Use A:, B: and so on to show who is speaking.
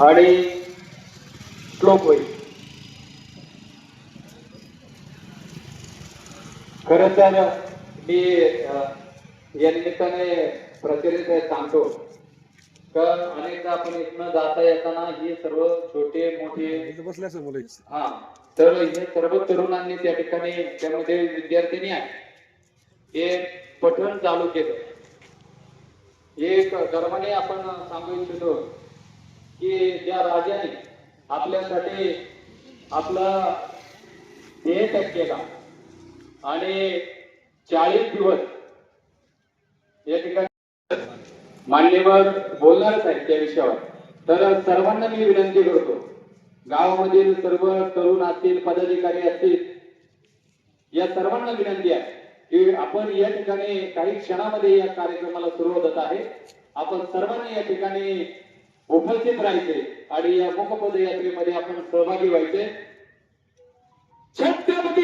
A: आणि श्लोक होईल खर तर मी या निमित्ताने प्रचलित सांगतो. तर अनेकदा आपण इथनं जाता येताना ही सर्व छोटे मोठे हा तर हे सर्व तरुणांनी त्या ठिकाणी त्यामध्ये विद्यार्थिनी आहे हे पठण चालू केलं. एक गर्वाने आपण सांगू इच्छितो. की त्या राजाने आपल्यासाठी आपला ध्येय केला आणि चाळीस दिवस या ठिकाणी मान्यवर बोलणारच आहेत त्या विषयावर. तर सर्वांना मी विनंती करतो गावामधील सर्व तरुण असतील पदाधिकारी असतील या सर्वांना विनंती आहे की आपण या ठिकाणी काही क्षणामध्ये या कार्यक्रमाला सुरुवात होत आहे. आपण सर्वांनी या ठिकाणी उपस्थित राहायचे. आणि या मुखपद यात्रेमध्ये आपण सहभागी व्हायचे. छत्रपती